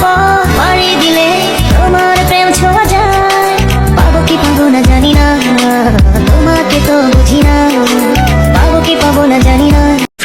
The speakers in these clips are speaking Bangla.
ko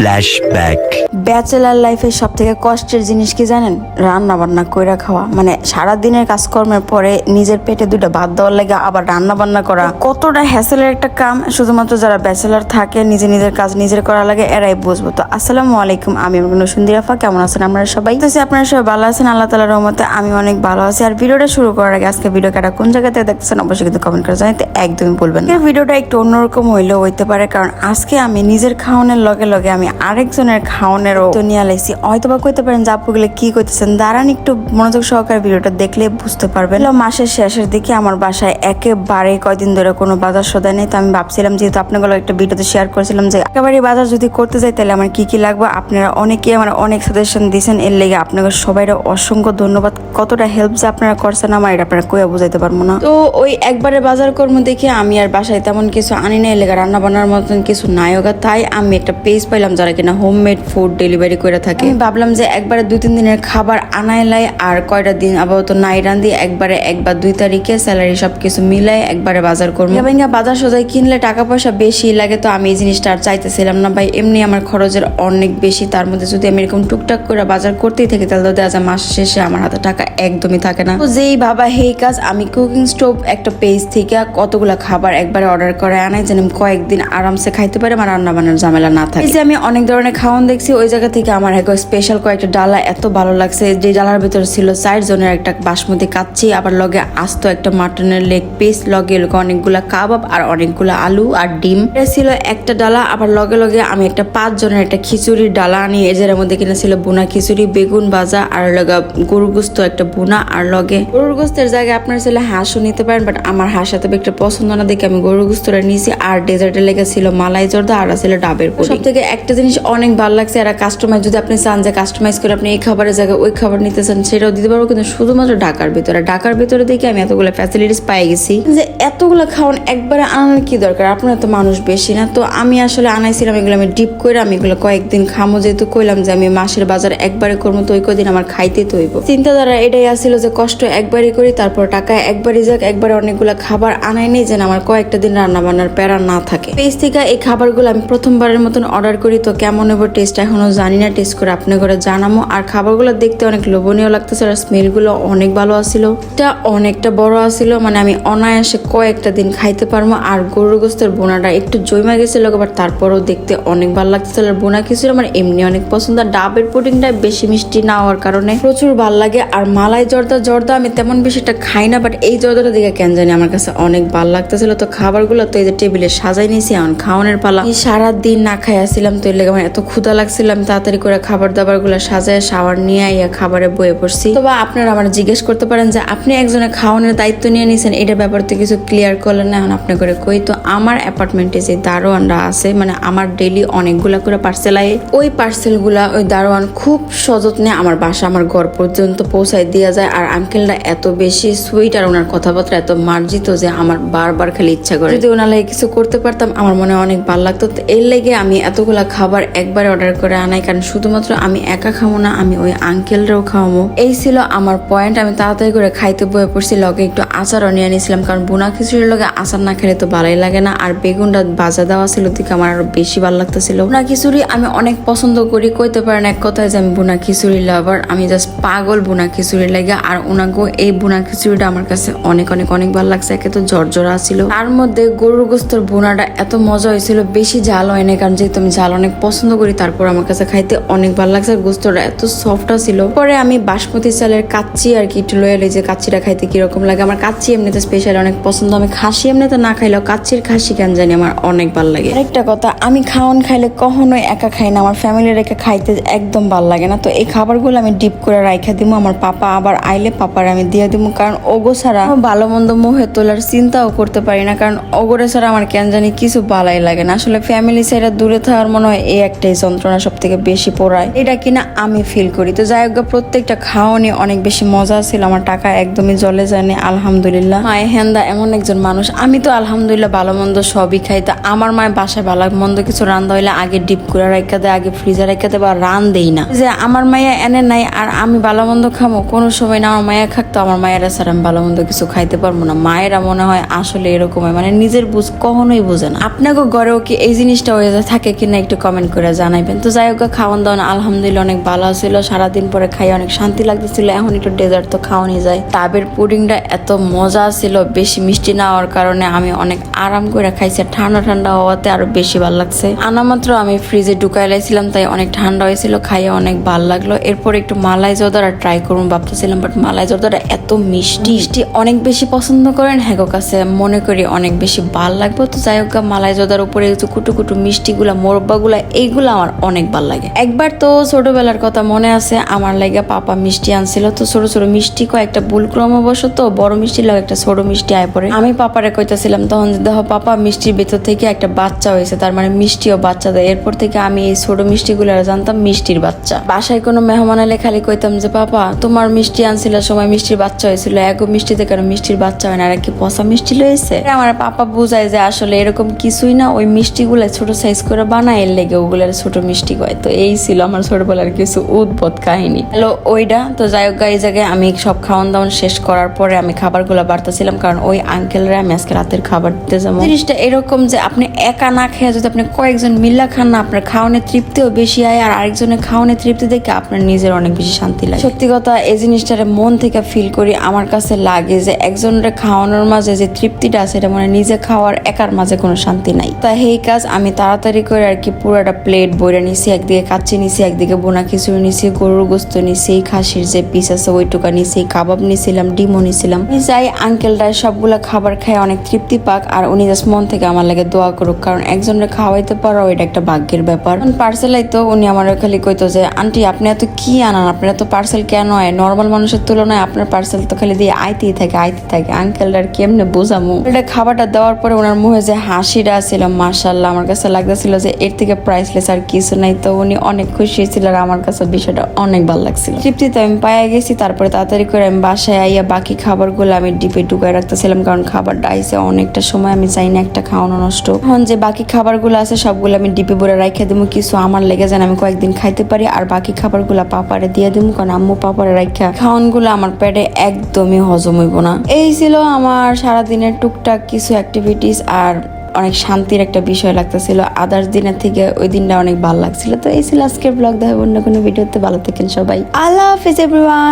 Flashback. ব্যাচেলার লাইফের সব থেকে কষ্টের জিনিস কি জানেন? রান্না বান্না কইরা খাওয়া। মানে সারা দিনের কাজকর্মের পরে নিজের পেটে দুটো ভাত দেওয়ার লাগে আবার রান্না বান্না করা। কতটা হ্যাসেলের একটা কাম শুধুমাত্র যারা ব্যাচেলার থাকে নিজে নিজের কাজ নিজের করা লাগে এরাই বুঝব। তো আসসালামু আলাইকুম আমি আমার সুন্দরিয়াফা কেমন আছেন আপনারা সবাই? তো আপনারা সবাই ভালো আছেন আল্লাহ তালার রহমতে আমি অনেক ভালো আছি। আর ভিডিওটা শুরু করার আগে আজকে ভিডিও কাটা কোন জায়গাতে দেখতেছেন অবশ্যই কিন্তু কমেন্ট করে জানাতে একদমই বলবেন ভিডিওটা একটু অন্যরকম হইলেও হইতে পারে কারণ আজকে আমি নিজের খাওয়ানোর লগে লগে আমি আরেকজনের খাওয়ানোরও তো নিয়ে লাইছি হয়তো বা কইতে পারেন যে আপুগুলো কি করতেছেন দাঁড়ান একটু মনোযোগ সহকারে ভিডিওটা দেখলে বুঝতে পারবেন। মাসের শেষের দিকে আমার বাসায় একেবারে কয়দিন ধরে কোনো বাজার সদায় নেই, তো আমি ভাবছিলাম যেহেতু আপনাগুলো একটা ভিডিওতে শেয়ার করেছিলাম যে একেবারে বাজার যদি করতে যাই তাহলে আমার কি কি লাগবে? আপনারা অনেকেই আমার অনেক সাজেশন দিয়েছেন, এর লেগে আপনাদের সবাই অসংখ্য ধন্যবাদ। কতটা হেল্প যে আপনারা করছেন আমার, এটা আপনারা কইয়া বুঝাইতে পারব না। তো ওই একবারে বাজার কর্ম দেখে আমি আর বাসায় তেমন কিছু আনি না এলাকা রান্না বান্নার মতন কিছু নায়গা তাই আমি একটা পেজ পাইলাম যারা কিনা হোমমেড ফুড ডেলিভারি করে থাকে। আমি ভাবলাম যে একবারে দুই তিন দিনের খাবার আনাই লাই আর কয়টা দিন আপাতত নাই রান্ধি একবারে একবার দুই তারিখে স্যালারি সব কিছু মিলাই একবারে বাজার করব। ভাইঙ্গা বাজার সদাই কিনলে টাকা পয়সা বেশি লাগে তো আমি এই জিনিসটা আর চাইতেছিলাম না। ভাই এমনি আমার খরচের অনেক বেশি তার মধ্যে যদি আমি এরকম টুকটাক করে বাজার করতেই থাকি তাহলে তো দেখা মাস শেষে আমার হাতে টাকা একদমই থাকে না। তো যেই বাবা হেই কাজ আমি কুকিং স্টোভ একটা পেজ থেকে কতগুলা খাবার একবারে অর্ডার করে আনাই যেন কয়েকদিন আরামসে খাইতে পারি আমার রান্না বান্নার ঝামেলা না থাকে। যে আমি অনেক ধরনের খাওয়ান দেখছি। ওই জায়গা থেকে আমার এক স্পেশাল কয়েকটা ডালা এত ভালো লাগছে। যে ডালার ভিতরে ছিল চার জনের একটা বাসমতি কাচ্ছি আবার লগে আস্ত একটা মাটনের লেগ পিস লগে এরকম অনেকগুলা কাবাব আর অনেকগুলা আলু আর ডিম। ছিল একটা ডালা, আবার লগে লগে আমি একটা পাঁচ জনের একটা খিচুড়ির ডালা আনি এজের মধ্যে কিনা ছিল বুনা খিচুড়ি, বেগুন ভাজা আর লগে গরুর গোস্ত একটা বুনা আর লগে গরুর গোস্তের জায়গায় আপনার ছেলে হাঁসও নিতে পারেন বাট আমার হাঁস এত একটা পছন্দ না দেখে আমি গরুর গোস্তটা নিয়েছি। আর ডেজার্টের লেগে ছিল মালাই জর্দা, আর ছিল ডাবের সব থেকে একটা জিনিস অনেক ভালো লাগছে আর কাস্টমাইজ যদি আপনি চান যে কাস্টমাইজ করে আপনি এই খাবারের জায়গায় ওই খাবার নিতে চান সেটাও দিতে পারব, কিন্তু শুধুমাত্র ঢাকার ভিতরে। ঢাকার ভিতরে দেখে আমি এতগুলো ফ্যাসিলিটিস পাই গেছি। যে এতগুলো খাওয়ান একবারে আনার কি দরকার? আপনার তো মানুষ বেশি না, তো আমি আসলে আনাইছিলাম, এগুলো আমি ডিপ করে আমি এগুলো কয়েকদিন খামো, যেহেতু কইলাম যে আমি মাসের বাজার একবারে করব, তো ওই কদিন আমার খাইতে তো হইব। চিন্তাধারা এটাই আসছিল যে কষ্ট একবারই করি, তারপর টাকা একবারই যাক, একবারে অনেকগুলো খাবার আনাই নেই, যেন আমার কয়েকটা দিন রান্না বান্নার প্যারা না থাকে। পেজ থেকে এই খাবারগুলো আমি প্রথমবারের মতন অর্ডার করি তো কেমন হবে টেস্ট এখনও জানি না টেস্ট করে আপনি করে জানামো। আর খাবারগুলো দেখতে অনেক লোভনীয় লাগতেছে আর স্মেলগুলো অনেক ভালো আসছিল এটা অনেকটা বড় আসছিল মানে আমি অনায়াসে কয়েকটা দিন খাইতে পারব আর গরুর গোস্তের বোনাটা একটু জৈমা গেছিল, আবার তারপরেও দেখতে অনেক ভালো লাগতেছিল আর বোনা কিছু আমার এমনি অনেক পছন্দ। আর ডাবের পুডিংটা বেশি মিষ্টি না হওয়ার কারণে প্রচুর ভালো লাগে। আর মালাই জর্দা জর্দা আমি তেমন বেশি একটা খাই না বাট এই জর্দাটা দেখে কেন জানি আমার কাছে অনেক ভালো লাগতেছিল। তো খাবারগুলো তো এই যে টেবিলে সাজাই নিয়েছি, এখন খাওয়ানোর পালা। সারা দিন না খাই আসছিলাম তো এর লেগে আমার এত ক্ষুধা লাগছিল, আমি তাড়াতাড়ি করে খাবার দাবারগুলো সাজায়, শাওয়ার নিয়ে আইয়া খাবারে বয়ে পড়ছি। তো বা আপনারা আমার জিজ্ঞেস করতে পারেন যে, আপনি একজনের খাওয়ানোর দায়িত্ব নিয়ে নিয়েছেন এটা ব্যাপার তো কিছু ক্লিয়ার করলেন না, এখন আপনি করে কই? তো আমার অ্যাপার্টমেন্টে যে দারোয়ানরা আছে মানে আমার ডেলি অনেকগুলা করে পার্সেল আয়, ওই পার্সেলগুলা ওই দারোয়ান খুব সযত্নে আমার বাসা, আমার ঘর পর্যন্ত পৌঁছায় দেওয়া যায়, আর আঙ্কেলটা এত বেশি সুইট আর ওনার কথাবার্তা এত মার্জিত যে আমার বারবার খালি ইচ্ছা করে। যদি ওনার লাগে কিছু করতে পারতাম, আমার মনে অনেক ভালো লাগতো। এর লেগে আমি এতগুলা খাবার একবারে অর্ডার করে আনাই, কারণ শুধুমাত্র আমি একা খাব না, আমি ওই আঙ্কেলরাও খাওয়াবো এই ছিল আমার পয়েন্ট আমি তাড়াতাড়ি করে খাইতে বয়ে পড়ছি, লগে একটু আচারও নিয়ে নিয়েছিলাম কারণ বুনা খিচুড়ির লগে আচার না খেলে তো ভালোই লাগে না, আর বেগুনটা ভাজা দেওয়া ছিল দিকে আমার আরও বেশি ভালো লাগতেছিল। বুনা খিচুড়ি আমি অনেক পছন্দ করি, কইতে পারেন এক কথায় যে আমি বুনা খিচুড়ি লাভার আমি জাস্ট পাগল বুনা খিচুড়ি লাগে, আর ওনাকেও এই বুনা খিচুড়িটা আমার কাছে অনেক অনেক অনেক ভালো লাগছে, একে তো জর্জরা ছিল। তার মধ্যে গরুর গোস্তর বোনাটা এত মজা হয়েছিল, বেশি ঝাল হয় না কারণ যেহেতু আমি ঝাল অনেক পছন্দ করি, তারপর আমার কাছে খাইতে অনেক ভালো লাগছে গোস্তটা এত সফট ছিল। পরে আমি বাসমতি চালের কাচ্চি আর কি, একটু লয়ে যে কাচ্চিটা খাইতে কীরকম লাগে। আমার কাচ্চি এমনিতে স্পেশাল অনেক পছন্দ। আমি খাসি এমনিতে না খাইলেও কাচ্চির খাসি কেন জানি আমার অনেক ভালো লাগে। আরেকটা কথা, আমি খাওয়ান খাইলে কখনোই একা খাই না। আমার ফ্যামিলির রেখে খাইতে একদম ভালো লাগে না। তো এই খাবারগুলো আমি ডিপ করে রাইখা দিব আমার পাপা আবার আইলে পাপার আমি দিয়ে দিব কারণ ওগো ছাড়া ভালো মন্দ মোহে তোলার চিন্তাও করতে পারি না। কারণ ওগরে ছাড়া আমার কেন জানি কিছু ভালাই লাগে না। আসলে ফ্যামিলি সাইডে দূরে থাকার মনে হয় এই একটাই যন্ত্রণা সব থেকে বেশি পোড়ায়। এটা কিনা আমি ফিল করি। তো যাই হোক প্রত্যেকটা খাওয়ানি অনেক বেশি মজা ছিল। আমার টাকা একদমই জলে যায়নি, আলহামদুলিল্লাহ। মায়ে হেন্দা এমন একজন মানুষ। আমি তো আলহামদুলিল্লাহ ভালো মন্দ সবই খাই। তো আমার মায়ের বাসায় ভালো মন্দ কিছু রান্ধা হইলে আগে ডিপ করে রাখা দেয়, আগে ফ্রিজে রাখা দেয় বা রান দেই না। যে আমার মায়া এনে নাই আর আমি ভালো মন্দ খামো, কোনো সময় না আমার মায়া খাকতো আমার মায়েরা স্যার আমি ভালো মন্দ কিছু খাইতে পারব না। মায়েরা মনে হয় আসলে এরকম হয়। মানে নিজের বুঝ কখনোই বোঝে না। আপনাকে ঘরেও কি এই জিনিসটা হয়ে যায়, থাকে কিনা একটু কমেন্ট করে জানাইবেন। তো যাই হোক খাওয়ান দাওয়ান আলহামদুলিল্লাহ অনেক ভালো ছিল। সারাদিন পরে খাই অনেক শান্তি লাগতেছিল। এখন একটু ডেজার্ট তো খাওয়ানি যায়। টাবের পুডিংটা এত মজা ছিল, বেশি মিষ্টি না হওয়ার কারণে আমি অনেক আরাম করে খাইছি। ঠান্ডা ঠান্ডা হওয়াতে আরও বেশি ভালো লাগছে। আনা মাত্র আমি ফ্রিজে ঢুকাই লাইছিলাম, তাই অনেক ঠান্ডা হয়েছিল, খাইয়ে অনেক ভালো লাগল। এরপর একটু মালাই জর্দারা ট্রাই করুন ভাবতেছিলাম বাট মালাই জর্দাটা এত মিষ্টি। মিষ্টি অনেক বেশি পছন্দ করেন হ্যাঁ কাছে মনে করি অনেক বেশি ভালো লাগবে। তো যাই হোক মালাই জর্দার উপরে কুটু কুটু মিষ্টিগুলা, মোরব্বাগুলা এইগুলো আমার অনেক ভালো লাগে। একবার তো ছোটবেলার কথা মনে আছে, আমার লাগে পাপা মিষ্টি আনছিল। তো ছোট ছোট মিষ্টি কয়েকটা ভুল ক্রমবশত বড় মিষ্টি লাগে একটা ছোট মিষ্টি আয় পড়ে। আমি পাপারে কইতাছিলাম, তখন দেখো পাপা মিষ্টির ভেতর থেকে একটা বাচ্চা হয়েছে, তার মানে মিষ্টিও বাচ্চা দেয়। এরপর থেকে আমি এই ছোট মিষ্টিগুলো জানতাম মিষ্টির বাচ্চা। বাসায় কোনো মেহমান এলে খালি কইতাম যে, পাপা, তোমার মিষ্টি আনছিল সময় মিষ্টির বাচ্চা হয়েছিল এক মিষ্টিতে কেন মিষ্টির বাচ্চা হয় না? আর কি পচা মিষ্টি লয়েছে আমার পাপা বুঝায় যে, আসলে এরকম কিছুই না, ওই মিষ্টিগুলো ছোট সাইজ করে বানায় লেগে ওগুলোর ছোট মিষ্টি কয়। তো এই ছিল আমার ছোটবেলার কিছু উদ্ভট কাহিনী। হ্যালো ওইটা তো যাই হোক গা, এই জায়গায় আমি সব খাওয়ান দাওয়ান শেষ করার পরে আমি খাবারগুলো বাড়তেছিলাম কারণ ওই আঙ্কেলরা আমি আজকে রাতের খাবার দিতে যাব। জিনিসটা এরকম যে আপনি একা না খেয়ে যদি আপনি কয়েকজন মিল্লা খান না আপনার খাওয়ানোর তৃপ্তিও বেশি হয় আর আরেকজনের খাওয়ানোর তৃপ্তি দেখে আপনার নিজের অনেক বেশি শান্তি লাগে। সত্যি কথা এই জিনিসটারে মন থেকে ফিল করি আমার কাছে লাগে যে একজনের খাওয়ানোর মাঝে যে তৃপ্তিটা আছে এটা মানে নিজে খাওয়ার একার মাঝে কোনো শান্তি নাই। তাই এই কাজ আমি তাড়াতাড়ি করে আর কি পুরোটা প্লেট বইরা নিছি, একদিকে কাচ্চি নিছি, একদিকে বোনা খিচুড়ি নিছি, গরুর গোস্ত নিছি, খাসির যে পিস আছে ওইটুকা নিছি, কাবাব নিছিলাম, ডিমও নিছিলাম। আমি চাই আঙ্কেলটা সবগুলা খাবার খায়, অনেক তৃপ্তি পাক, আর উনি জাস্ট মন থেকে আমার লাগে দোয়া করুক, কারণ একজনের খাওয়াইতে পারো এটা একটা ভাগ্যের ব্যাপার। পার্সেল আইতো উনি আমার খালি কইতো যে, আন্টি, আপনি এত কি আনান? আপনার এত পার্সেল কেন হয় নর্মাল মানুষের তুলনায় আপনার পার্সেল তো খালি দিয়ে আইতেই থাকে আইতে থাকে। আঙ্কেলটার কেমনে বোঝামু? এটা খাবারটা দেওয়ার পরে ওনার মুখে যে হাসিটা ছিল মার্শাল্লাহ আমার কাছে লাগতেছিল যে, এর থেকে প্রাইসলেস আর কিছু নাই, তো উনি অনেক খুশি ছিল আর আমার কাছে বিষয়টা অনেক ভালো লাগছিল। তৃপ্তিতে আমি পায়ে গেছি, তারপরে তাড়াতাড়ি করে আমি বাসায় আইয়া বাকি খাবারগুলো আমি ডিপে ঢুকায় রাখতেছিলাম, কারণ খাবারটা আইসে অনেকটা সময়, আমি চাই না একটা খাওয়ানো নষ্ট। এখন যে বাকি খাবারগুলো আছে, সবগুলো আমি ডিপে ভরে রাখে দেবো কিছু আমার লেগে যেন আমি কয়েকদিন খাইতে পারি, আর বাকি খাবারগুলো পাপারে দিয়ে দেবো কারণ আম্মু পাপারে রাখা খাওয়ানগুলো আমার পেটে একদমই হজম হইব না। এই ছিল আমার সারাদিনের টুকটাক কিছু অ্যাক্টিভিটিস আর অনেক শান্তির একটা বিষয় লাগতেছিল। আদার্স দিনের থেকে ওই দিনটা অনেক ভালো লাগছিল। তো এই ছিল আজকের ব্লগ। দেখা অন্য কোনো ভিডিওতে। ভালো থাকেন সবাই। আল্লাহ হাফিজ এভরিওয়ান